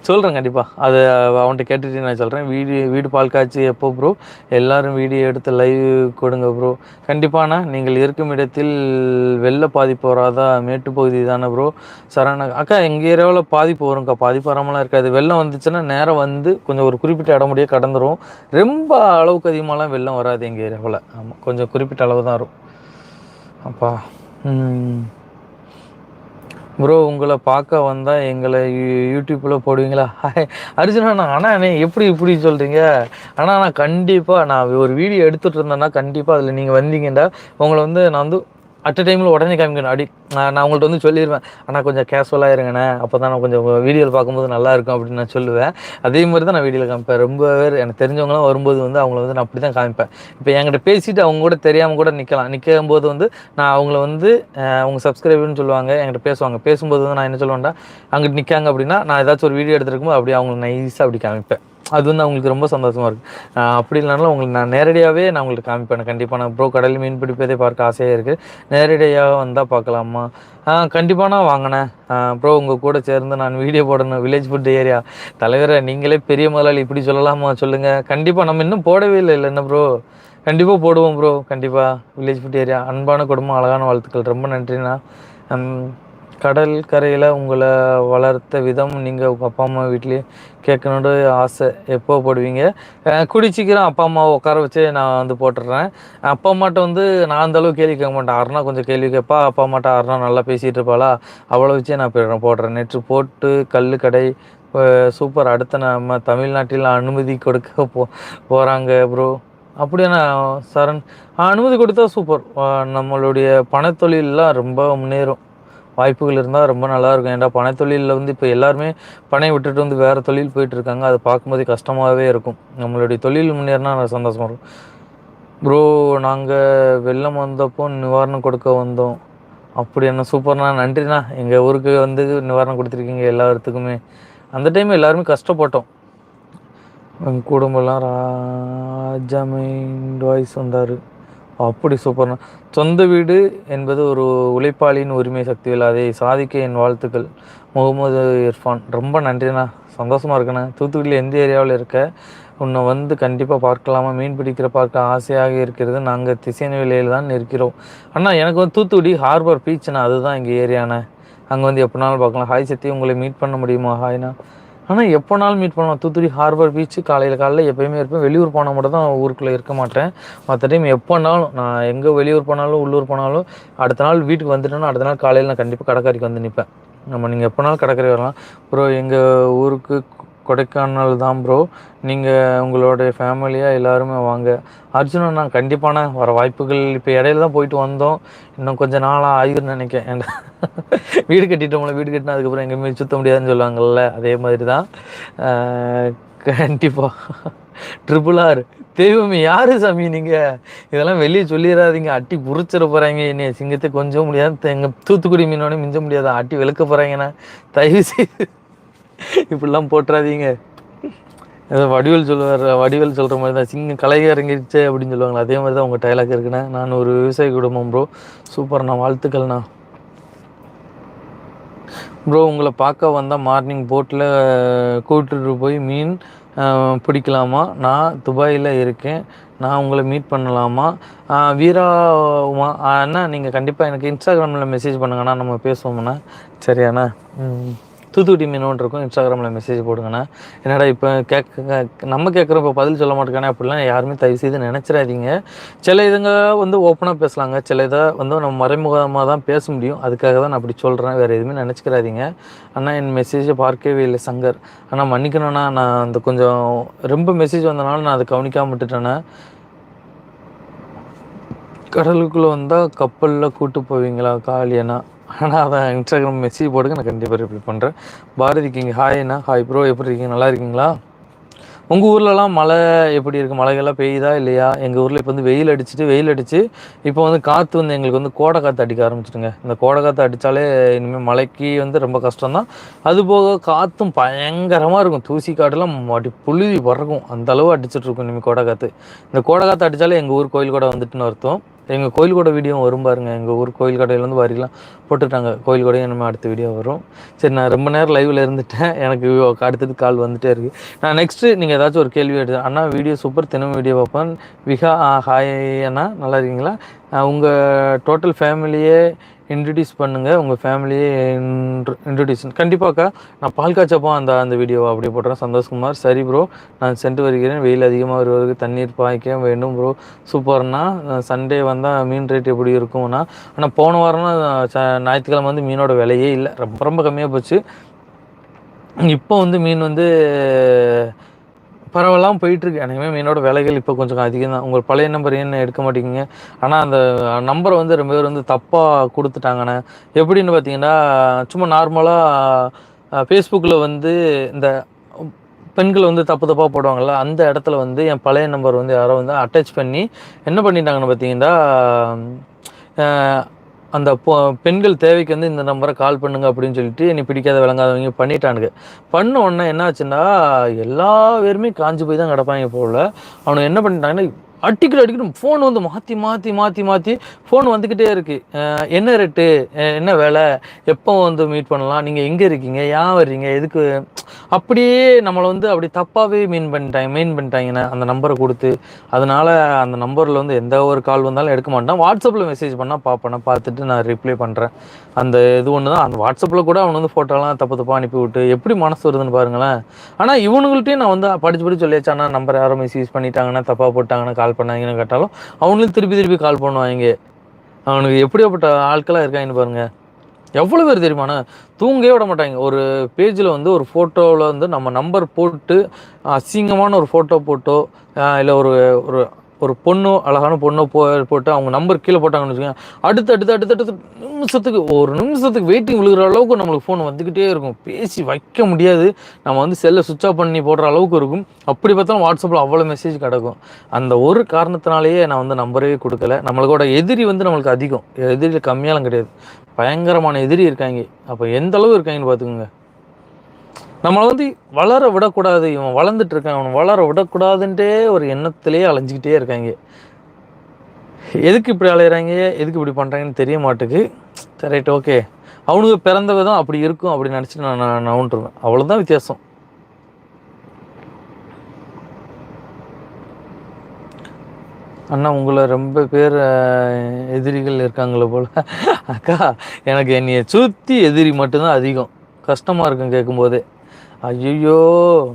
சொல்கிறேன் கண்டிப்பாக அது அவன்கிட்ட கேட்டுட்டு நான் சொல்கிறேன் வீடு வீடு பால் காய்ச்சி எப்போ ப்ரோ எல்லோரும் வீடியோ எடுத்து லைவ் கொடுங்க ப்ரோ கண்டிப்பாண்ணா நீங்கள் இருக்கும் இடத்தில் வெள்ள பாதிப்பு வராதா? மேட்டுப்பகுதி தானே ப்ரோ சரண அக்கா எங்கள் ஏரியாவில் பாதிப்பு வரும்க்கா. பாதிப்பு வராமலாம் இருக்காது. வெள்ளம் வந்துச்சுன்னா நேரம் வந்து கொஞ்சம் ஒரு குறிப்பிட்ட இடம் முடிய கடந்துடும் ரொம்ப அளவுக்கு அதிகமாகலாம் வெள்ளம் வராது எங்கள் ஏரியாவில். ஆமாம் கொஞ்சம் குறிப்பிட்ட அளவு தான் வரும். அப்பா ம். ப்ரோ உங்களை பார்க்க வந்தால் எங்களை யூ- யூடியூப்பில் போடுவீங்களா? ஹாய் அர்ஜுனா நான் அண்ணா எப்படி இப்படி சொல்கிறீங்க ஆனால் நான் கண்டிப்பாக நான் ஒரு வீடியோ எடுத்துகிட்டு இருந்தேன்னா கண்டிப்பாக அதில் நீங்கள் வந்தீங்கன்னா உங்களை வந்து நான் வந்து அட் டைமில் உடனே காமிக்கணும். அடி நான் உங்கள்கிட்ட வந்து சொல்லிடுவேன் ஆனால் கொஞ்சம் கேஷுவலாக இருங்கண்ணே. அப்போ தான் நான் கொஞ்சம் வீடியோவில் பார்க்கும்போது நல்லா இருக்கும் அப்படின்னு நான் சொல்லுவேன். அதே மாதிரி தான் நான் வீடியோவில் காமிப்பேன். ரொம்ப பேர் எனக்கு தெரிஞ்சவங்களாம் வரும்போது வந்து அவங்கள வந்து நான் அப்படி தான் காமிப்பேன். இப்போ என்கிட்ட பேசிட்டு அவங்க கூட தெரியாமல் கூட நிற்கலாம் நிற்கும் போது வந்து நான் அவங்கள வந்து அவங்க சப்ஸ்கிரைபர்னு சொல்லுவாங்க. என்கிட்ட பேசுவாங்க. பேசும்போது வந்து நான் என்ன சொல்லுவேன்டா அங்கிட்டு நிற்காங்க அப்படின்னா நான் ஏதாச்சும் ஒரு வீடியோ எடுத்துருக்கும்போது அப்படியே அவங்க நைஸாக அப்படி காமிப்பேன். அது வந்து அவங்களுக்கு ரொம்ப சந்தோஷமாக இருக்குது அப்படி இல்லைனாலும் உங்களுக்கு நான் நேரடியாகவே நான் உங்களுக்கு காமிப்பேன். கண்டிப்பாக நான் ப்ரோ கடலில் மீன் பிடிப்பதை பார்க்க ஆசையாக இருக்குது நேரடியாக வந்தால் பார்க்கலாமா? ஆ கண்டிப்பாக நான் வாங்கினேன். ப்ரோ உங்கள் கூட சேர்ந்து நான் வீடியோ போடணும். வில்லேஜ் ஃபுட் ஏரியா தலைவரை நீங்களே பெரிய முதலாளி இப்படி சொல்லலாமா? சொல்லுங்கள் கண்டிப்பாக நம்ம இன்னும் போடவே இல்லை. இல்லை என்ன ப்ரோ கண்டிப்பாக போடுவோம் ப்ரோ கண்டிப்பாக வில்லேஜ் ஃபுட் ஏரியா அன்பான குடும்பம் அழகான வாழ்த்துக்கள். ரொம்ப நன்றிண்ணா. கடல் கரையில் உங்களை வளர்த்த விதம் நீங்கள் உங்கள் அப்பா அம்மா வீட்லேயே கேட்கணுன்னு ஆசை. எப்போ போடுவீங்க? கூடி அப்பா அம்மாவை உட்கார வச்சு நான் வந்து போட்டுடுறேன். அப்பா அம்மாட்ட வந்து நான் அந்த கேள்வி கேட்க மாட்டேன். அருணா கொஞ்சம் கேள்வி கேட்பா. அப்பா அம்மாட்ட அருணா நல்லா பேசிகிட்டு இருப்பாளா? அவ்வளோ வச்சே நான் போயிடுறேன் போடுறேன் நேற்று போட்டு கல் கடை சூப்பர். அடுத்த நம்ம தமிழ்நாட்டில் அனுமதி கொடுக்க போ போகிறாங்க ப்ரோ அப்படின்னா சரண் அனுமதி கொடுத்தா சூப்பர். நம்மளுடைய பணத்தொழிலெலாம் ரொம்ப முன்னேறும். வாய்ப்புகள் இருந்தால் ரொம்ப நல்லாயிருக்கும். ஏன்டா பனைத்தொழிலில் வந்து இப்போ எல்லாருமே பனை விட்டுட்டு வந்து வேறு தொழில் போயிட்டுருக்காங்க. அதை பார்க்கும்போது கஷ்டமாகவே இருக்கும். நம்மளுடைய தொழில் முன்னேறினா நான் சந்தோஷமாக இருக்கும். ப்ரோ நாங்கள் வெள்ளம் வந்தப்போ நிவாரணம் கொடுக்க வந்தோம். அப்படி என்ன சூப்பர்ண்ணா. நன்றிண்ணா. எங்கள் ஊருக்கு வந்து நிவாரணம் கொடுத்துருக்கீங்க எல்லாத்துக்குமே. அந்த டைம் எல்லாருமே கஷ்டப்பட்டோம். எங்கள் குடும்பம்லாம் ராஜா மைண்ட் வாய்ஸ் வந்தார். அப்படி சூப்பர்ண்ணா சொந்த வீடு என்பது ஒரு உழைப்பாளியின் உரிமை சக்திகள் அதை சாதிக்க என் வாழ்த்துக்கள். முகமது இர்ஃபான் ரொம்ப நன்றிண்ணா. சந்தோஷமாக இருக்கண்ணா. தூத்துக்குடியில் எந்த ஏரியாவில் இருக்க? உன்னை வந்து கண்டிப்பாக பார்க்கலாமா? மீன் பிடிக்கிற பார்க்க ஆசையாக இருக்கிறது. நாங்கள் திசைநெல்லியில் தான் இருக்கிறோம் அண்ணா எனக்கு வந்து தூத்துக்குடி ஹார்பர் பீச்ண்ணா அதுதான் எங்கள் ஏரியாண்ணே. அங்கே வந்து எப்படினாலும் பார்க்கலாம். ஹாய் சத்தி உங்களை மீட் பண்ண முடியுமா? ஹாய்ண்ணா ஆனால் எப்போனாலும் மீட் பண்ணலாம். தூத்துக்குடி ஹார்பர் பீச்சு காலையில் காலையில் எப்போயுமே இருப்பேன். வெளியூர் போனால் மட்டும் தான் ஊருக்குள்ளே இருக்க மாட்டேன். மற்ற டைம் எப்போனாலும் நான் எங்கே வெளியூர் போனாலும் உள்ளூர் போனாலும் அடுத்த நாள் வீட்டுக்கு வந்துட்டேன்னா அடுத்த நாள் காலையில் நான் கண்டிப்பாக கடற்கரைக்கு வந்து நிற்பேன் நம்ம நீங்கள் எப்போனாலும் கடற்கரை வரலாம். அப்புறம் எங்கள் ஊருக்கு கொடைக்கானல் தான் ப்ரோ நீங்கள் உங்களுடைய ஃபேமிலியாக எல்லாருமே வாங்க. அர்ஜுனன் நான் கண்டிப்பான வர வாய்ப்புகள் இப்போ இடையில தான் போயிட்டு வந்தோம். இன்னும் கொஞ்சம் நாளாக ஆகிருன்னு நினைக்கிறேன். வீடு கட்டிட்டோம்ல வீடு கட்டினா அதுக்கப்புறம் எங்கேயுமே சுற்ற முடியாதுன்னு சொல்லுவாங்கல்ல அதே மாதிரி தான் கண்டிப்பாக ட்ரிபிள் ஆர் தெய்வமே யாரு சாமி நீங்கள் இதெல்லாம் வெளியே சொல்லிடாதீங்க. அட்டி புரிச்சிட போகிறாங்க என்னைய சிங்கத்தை கொஞ்சம் முடியாது. எங்கள் தூத்துக்குடி மீனோட மிஞ்ச முடியாது? அட்டி விளக்க போகிறாங்கண்ணா தயவு செய்து இப்படிலாம் போட்டுறாதீங்க ஏதோ வடிவேல் சொல்லுவார் வடிவேல் சொல்கிற மாதிரி தான். சிங்கம் கலையை இறங்கிடுச்சு அப்படின்னு சொல்லுவாங்களா அதே மாதிரி தான் உங்கள் டைலாக் இருக்குண்ணே. நான் ஒரு விவசாய குடும்பம் ப்ரோ சூப்பர்ண்ணா வாழ்த்துக்கள்ண்ணா. ப்ரோ உங்களை பார்க்க வந்தால் மார்னிங் போட்டில் கூட்டுட்டு போய் மீன் பிடிக்கலாமா? நான் துபாயில் இருக்கேன். நான் உங்களை மீட் பண்ணலாமா? வீரா அண்ணா நீங்கள் கண்டிப்பாக எனக்கு இன்ஸ்டாகிராமில் மெசேஜ் பண்ணுங்கண்ணா. நம்ம பேசுவோம்ண்ணா. சரியாண்ணா? ம். தூத்துக்குடி மீனோன் இருக்கும் இன்ஸ்டாகிராமில் மெசேஜ் போடுங்கண்ணா என்னடா இப்போ கேட்க நம்ம கேட்குறப்ப பதில் சொல்ல மாட்டேங்கானே அப்படிலாம் யாருமே தயவு செய்து நினச்சிடாதீங்க. சில இதுங்க வந்து ஓப்பனாக பேசலாங்க. சில இதை வந்து நம்ம மறைமுகமாக தான் பேச முடியும். அதுக்காக தான் நான் அப்படி சொல்கிறேன் வேறு எதுவுமே நினச்சிக்கிறாதீங்க அண்ணா என் மெசேஜை பார்க்கவே இல்லை சங்கர். ஆனால் மன்னிக்கணும்னா நான் அந்த கொஞ்சம் ரொம்ப மெசேஜ் வந்தனால நான் அதை கவனிக்காமல் விட்டுட்டேண்ணே. கடலுக்குள்ளே வந்தால் கப்பலில் கூட்டு போவீங்களா காலியனா ஆனால் அதான் இன்ஸ்டாகிராம் மெசேஜ் போடுங்க நான் கண்டிப்பாக ரிப்ளை பண்ணுறேன் பாரதி கிங் ஹாய்ண்ணா ஹாய் ப்ரோ எப்படி இருக்கீங்க? நல்லா இருக்கீங்களா? உங்கள் ஊர்லலாம் மழை எப்படி இருக்குது மழைகள்லாம் பெய்யுதா இல்லையா? எங்கள் ஊரில் இப்போ வந்து வெயில் அடிச்சுட்டு வெயில் அடித்து இப்போ வந்து காற்று வந்து எங்களுக்கு வந்து கோடை காற்று அடிக்க ஆரம்பிச்சிடுங்க. இந்த கோடை காற்று அடித்தாலே இனிமேல் மழைக்கு வந்து ரொம்ப கஷ்டம் தான் அதுபோக காற்றும் பயங்கரமாக இருக்கும். தூசி காட்டெல்லாம் அடி புழுதி பறக்கும். அந்த அளவு அடிச்சிட்ருக்கும் இனிமேல் கோடை காற்று இந்த கோடை காற்று அடித்தாலே எங்கள் ஊர் கோயில் கூட வந்துட்டுன்னு அர்த்தம். எங்கள் கோயில் கூட வீடியோ வரும் பாருங்க. எங்கள் ஊர் கோயில் கடையிலேருந்து வரிலாம் போட்டுட்டாங்க. கோயில் கூடையும் நம்ம அடுத்த வீடியோ வரும். சரி நான் ரொம்ப நேரம் லைவில் இருந்துட்டேன். எனக்கு அடுத்தது கால் வந்துட்டே இருக்குது நான் நெக்ஸ்ட்டு நீங்கள் ஏதாச்சும் ஒரு கேள்வி எடுத்து அண்ணா வீடியோ சூப்பர் தினமும் வீடியோ பார்ப்பேன். விஹா ஹாய் அண்ணா நல்லா இருக்கீங்களா? உங்கள் டோட்டல் ஃபேமிலியே இன்ட்ரடியூஸ் பண்ணுங்கள் உங்கள் ஃபேமிலியே இன்ட்ரடியூஸ் கண்டிப்பாக்கா நான் பால் காய்ச்சப்போ அந்த அந்த வீடியோவை அப்படி போடுறேன் சந்தோஷ்குமார் சரி ப்ரோ நான் சென்று வருகிறேன். வெயில் அதிகமாக வருவதற்கு தண்ணீர் பாய்க்க வேண்டும் ப்ரோ சூப்பர்னா சண்டே வந்தால் மீன் ரேட் எப்படி இருக்கும்னா ஆனால் போன வாரம்னா ஞாயிற்றுக்கிழமை வந்து மீனோட விலையே இல்லை. ரொம்ப ரொம்ப கம்மியாக போச்சு. இப்போ வந்து மீன் வந்து பரவலாம் போயிட்டுருக்கு. எனக்குமே என்னோட வேலைகள் இப்போ கொஞ்சம் அதிகம் தான் உங்கள் பழைய நம்பர் என்ன எடுக்க மாட்டேங்கிங்க. ஆனால் அந்த நம்பரை வந்து ரொம்ப பேர் வந்து தப்பாக கொடுத்துட்டாங்கண்ணே. எப்படின்னு பார்த்தீங்கன்னா சும்மா நார்மலாக ஃபேஸ்புக்கில் வந்து இந்த பெண்கள் வந்து தப்பு தப்பாக போடுவாங்கள்ல அந்த இடத்துல வந்து என் பழைய நம்பர் வந்து யாரோ வந்து அட்டாச் பண்ணி என்ன பண்ணிட்டாங்கன்னு பார்த்தீங்கன்னா அந்த பொ பெண்கள் தேவைக்கு வந்து இந்த நம்பரை கால் பண்ணுங்க அப்படின்னு சொல்லிட்டு நீ பிடிக்காத விளங்காதவங்க பண்ணிட்டானுங்க. பண்ண உடனே என்ன ஆச்சுன்னா எல்லா பேருமே காஞ்சி போய் தான் கிடப்பாங்க போல. அவனுக்கு என்ன பண்ணிட்டாங்கன்னா அடிக்கடி அடிக்கடி ஃபோன் வந்து மாற்றி மாற்றி மாற்றி மாற்றி ஃபோன் வந்துக்கிட்டே இருக்குது என்ன ரேட்டு என்ன வேலை எப்போ வந்து மீட் பண்ணலாம் நீங்கள் எங்கே இருக்கீங்க ஏன் வர்றீங்க எதுக்கு? அப்படியே நம்மளை வந்து அப்படி தப்பாகவே மீன் பண்ணிட்டாங்க மீன் பண்ணிட்டாங்கண்ணே அந்த நம்பரை கொடுத்து அதனால் அந்த நம்பரில் வந்து எந்த ஒரு கால் வந்தாலும் எடுக்க மாட்டேன். வாட்ஸ்அப்பில் மெசேஜ் பண்ணால் பார்ப்பேன் பார்த்துட்டு நான் ரிப்ளை பண்ணுறேன் அந்த இது ஒன்று தான் அந்த வாட்ஸ்அப்பில் கூட அவன் வந்து ஃபோட்டோலாம் தப்பு தப்பாக அனுப்பி விட்டு எப்படி மனசு வருதுன்னு பாருங்களேன். ஆனால் இவனுங்கள்ட்டையும் நான் வந்து படிச்சு படிச்சு சொல்லியாச்சானா நம்பர் யாரும் மிஸ்யூஸ் பண்ணிட்டாங்கன்னா தப்பாக போட்டாங்கன்னா கால் பண்ணாங்கன்னு கேட்டாலும் அவங்களும் திருப்பி திருப்பி கால் பண்ணுவாங்க. அவனுக்கு எப்படியாப்பட்ட ஆட்களாக இருக்காங்கன்னு பாருங்கள் எவ்வளோ பேர் தெரியுமாண்ணா தூங்கவே விட மாட்டாங்க. ஒரு பேஜில் வந்து ஒரு ஃபோட்டோவில் வந்து நம்ம நம்பர் போட்டு அசிங்கமான ஒரு ஃபோட்டோ போட்டோ இல்லை ஒரு ஒரு ஒரு பொண்ணோ அழகான பொண்ணோ போ போட்டு அவங்க நம்பர் கீழே போட்டாங்கன்னு வச்சுக்கோங்க அடுத்து அடுத்து அடுத்து அடுத்து நிமிஷத்துக்கு ஒரு நிமிஷத்துக்கு வெயிட்டிங் விழுகிற அளவுக்கு நம்மளுக்கு ஃபோன் வந்துக்கிட்டே இருக்கும். பேசி வைக்க முடியாது. நம்ம வந்து செல்லை சுவிட்ச் ஆஃப் பண்ணி போடுற அளவுக்கு இருக்கும். அப்படி பார்த்தாலும் வாட்ஸ்அப்பில் அவ்வளோ மெசேஜ் கிடக்கும். அந்த ஒரு காரணத்தினாலேயே நான் வந்து நம்பரே கொடுக்கல. நம்மளோட எதிரி வந்து நம்மளுக்கு அதிகம். எதிரியில் கம்மியாலும் கிடையாது. பயங்கரமான எதிரி இருக்காங்க. அப்போ எந்த அளவு இருக்காங்கன்னு பார்த்துக்கோங்க. நம்மளை வந்து வளர விடக்கூடாது. இவன் வளர்ந்துட்டு இருக்கான். அவன் வளர விடக்கூடாதுன்ட்டே ஒரு எண்ணத்திலேயே அலைஞ்சிக்கிட்டே இருக்காங்க. எதுக்கு இப்படி அலையிறாங்க? எதுக்கு இப்படி பண்ணுறாங்கன்னு தெரிய மாட்டுக்கு. சரி ரைட் ஓகே. அவனுக்கு பிறந்த விதம் அப்படி இருக்கும் அப்படி நினச்சிட்டு நான் நான் நவுன்ட்டுருவேன் அவ்வளோதான் வித்தியாசம். அண்ணா உங்களை ரொம்ப பேர் எதிரிகள் இருக்காங்களே போல். அக்கா எனக்கு என்னையை சுற்றி எதிரி மட்டும்தான் அதிகம். கஷ்டமாக இருக்கும் கேட்கும்போதே. ஐயோ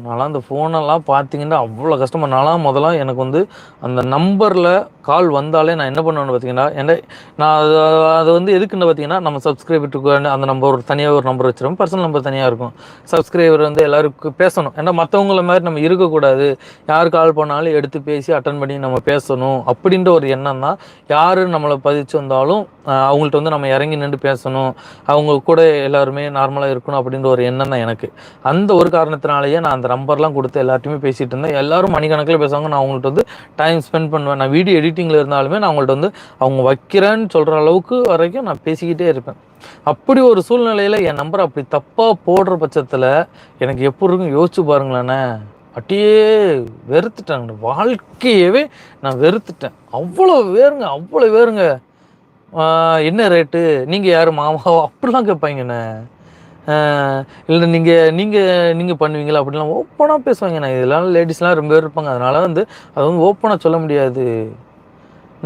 நான்லாம் அந்த ஃபோனெல்லாம் பார்த்தீங்கன்னா அவ்வளோ கஷ்டமாக நான்லாம் முதல்ல எனக்கு வந்து அந்த நம்பரில் கால் வந்தாலே நான் என்ன பண்ணுவேன்னு பார்த்தீங்கன்னா என்ன நான் அது அது வந்து எதுக்குன்னு பார்த்தீங்கன்னா நம்ம சப்ஸ்கிரைபருக்கு அந்த நம்பர் ஒரு தனியாக ஒரு நம்பர் வச்சிருவோம் பர்சனல் நம்பர் தனியாக இருக்கும். சப்ஸ்கிரைபர் வந்து எல்லாருக்கும் பேசணும். ஏன்னா மற்றவங்கள மாதிரி நம்ம இருக்கக்கூடாது. யார் கால் பண்ணாலும் எடுத்து பேசி அட்டன் பண்ணி நம்ம பேசணும் அப்படின்ற ஒரு எண்ணம் தான். யார் நம்மளை பதிச்சு வந்தாலும் அவங்கள்ட்ட வந்து நம்ம இறங்கி நின்று பேசணும். அவங்க கூட எல்லாருமே நார்மலாக இருக்கணும் அப்படின்ற ஒரு எண்ணம் தான் எனக்கு. அந்த ஒரு காரணத்தினாலேயே நான் அந்த நம்பர்லாம் கொடுத்து எல்லாத்தையுமே பேசிகிட்டு இருந்தேன். எல்லாரும் மணிக்கணக்கில் பேசுவாங்க. நான் அவங்கள்ட்ட வந்து டைம் ஸ்பெண்ட் பண்ணுவேன். நான் வீடியோ எடிட்டிங்கில் இருந்தாலுமே நான் அவங்கள்ட்ட வந்து அவங்க வைக்கிறேன்னு சொல்கிற அளவுக்கு வரைக்கும் நான் பேசிக்கிட்டே இருப்பேன். அப்படி ஒரு சூழ்நிலையில் என் நம்பர் அப்படி தப்பாக போடுற பட்சத்தில் எனக்கு எப்படி இருக்கும்? யோசிச்சு பாருங்களேண்ணே அப்படியே வெறுத்துட்டாங்க வாழ்க்கையவே நான் வெறுத்துட்டேன். அவ்வளோ வேறுங்க அவ்வளோ வேறுங்க. என்ன ரேட்டு? நீங்கள் யார் மாமாவோ? <laughs> அப்படிலாம் கேட்பாங்கண்ணே இல்லை நீங்கள் நீங்கள் நீங்கள் பண்ணுவீங்களா? அப்படிலாம் ஓப்பனாக பேசுவாங்கண்ணே இதெல்லாம் லேடிஸ்லாம் ரொம்ப பேர் இருப்பாங்க. அதனால் வந்து அதை வந்து ஓப்பனாக சொல்ல முடியாது.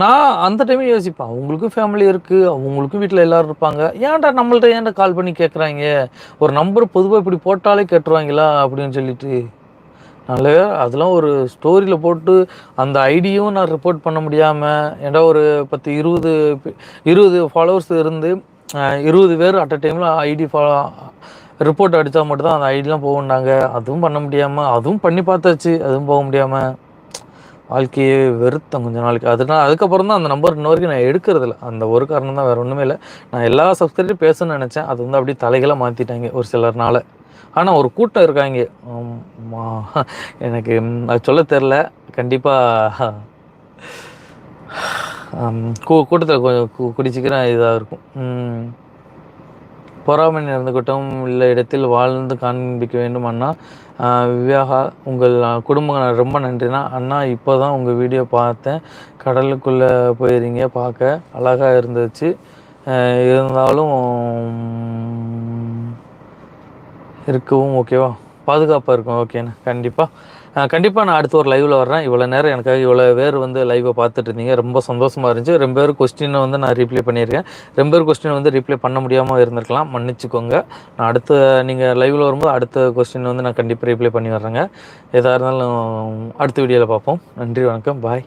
நான் அந்த டைமே யோசிப்பேன். அவங்களுக்கும் ஃபேமிலி இருக்குது அவங்களுக்கும் வீட்டில் எல்லோரும் இருப்பாங்க. ஏன்டா நம்மள்ட்ட ஏன்டா கால் பண்ணி கேட்குறாங்க ஒரு நம்பர் பொதுவாக இப்படி போட்டாலே கேட்டுருவாங்களா? அப்படின்னு சொல்லிட்டு. நல்ல அதெல்லாம் ஒரு ஸ்டோரியில் போட்டு அந்த ஐடியும் நான் ரிப்போர்ட் பண்ண முடியாமல் ஏன்டா ஒரு பத்து இருபது இருபது ஃபாலோவர்ஸ் இருந்து இருபது பேர் அட் அ டைமில் ஐடி ஃபாலோ ரிப்போர்ட் அடித்தா மட்டும்தான் அந்த ஐடிலாம் போகண்டாங்க அதுவும் பண்ண முடியாமல் அதுவும் பண்ணி பார்த்தாச்சு. அதுவும் போக முடியாமல் வாழ்க்கையே வெறுத்தேன் கொஞ்ச நாளைக்கு. அதனால் அதுக்கப்புறம் தான் அந்த நம்பர் இன்ன வரைக்கும் நான் எடுக்கிறதில்ல அந்த ஒரு காரணம் தான் வேறு ஒன்றுமே இல்லை. நான் எல்லா சப்ஸ்கிரைபரும் பேசணும்னு நினச்சேன். அது வந்து அப்படியே தலைகளாக மாற்றிட்டாங்க ஒரு சிலர்னால. ஆனால் ஒரு கூட்டம் இருக்காங்க. எனக்கு அது சொல்ல தெரில கண்டிப்பாக கூ கூட்டத்தில் கொஞ்சம் குடிச்சிக்கிறேன் இதாக இருக்கும். பொறாமை நடந்த கூட்டம் உள்ள இடத்தில் வாழ்ந்து காண்பிக்க வேண்டும் அண்ணா. விவேகா உங்கள் குடும்பம் ரொம்ப நன்றிண்ணா. அண்ணா இப்போ தான் உங்கள் வீடியோ பார்த்தேன். கடலுக்குள்ளே போயிருங்க பார்க்க அழகாக இருந்துச்சு. இருந்தாலும் இருக்கவும் ஓகேவா பாதுகாப்பாக இருக்கும் ஓகேண்ணா கண்டிப்பாக கண்டிப்பாக நான் அடுத்த ஒரு லைவில் வர்றேன். இவ்வளோ நேரம் எனக்காக இவ்வளோ பேர் வந்து லைவை பார்த்துட்டு இருந்தீங்க. ரொம்ப சந்தோஷமாக இருந்துச்சு. ரொம்ப பேர் கொஸ்டினை வந்து நான் ரீப்ளை பண்ணியிருக்கேன். ரொம்ப பேர் கொஸ்டின் வந்து ரீப்ளை பண்ண முடியாமல் இருந்திருக்கலாம். மன்னிச்சுக்கோங்க. நான் அடுத்த நீங்கள் லைவில் வரும்போது அடுத்த கொஸ்டின் வந்து நான் கண்டிப்பாக ரீப்ளை பண்ணி வர்றேங்க. எதாக இருந்தாலும் அடுத்த வீடியோவில் பார்ப்போம். நன்றி வணக்கம். பாய்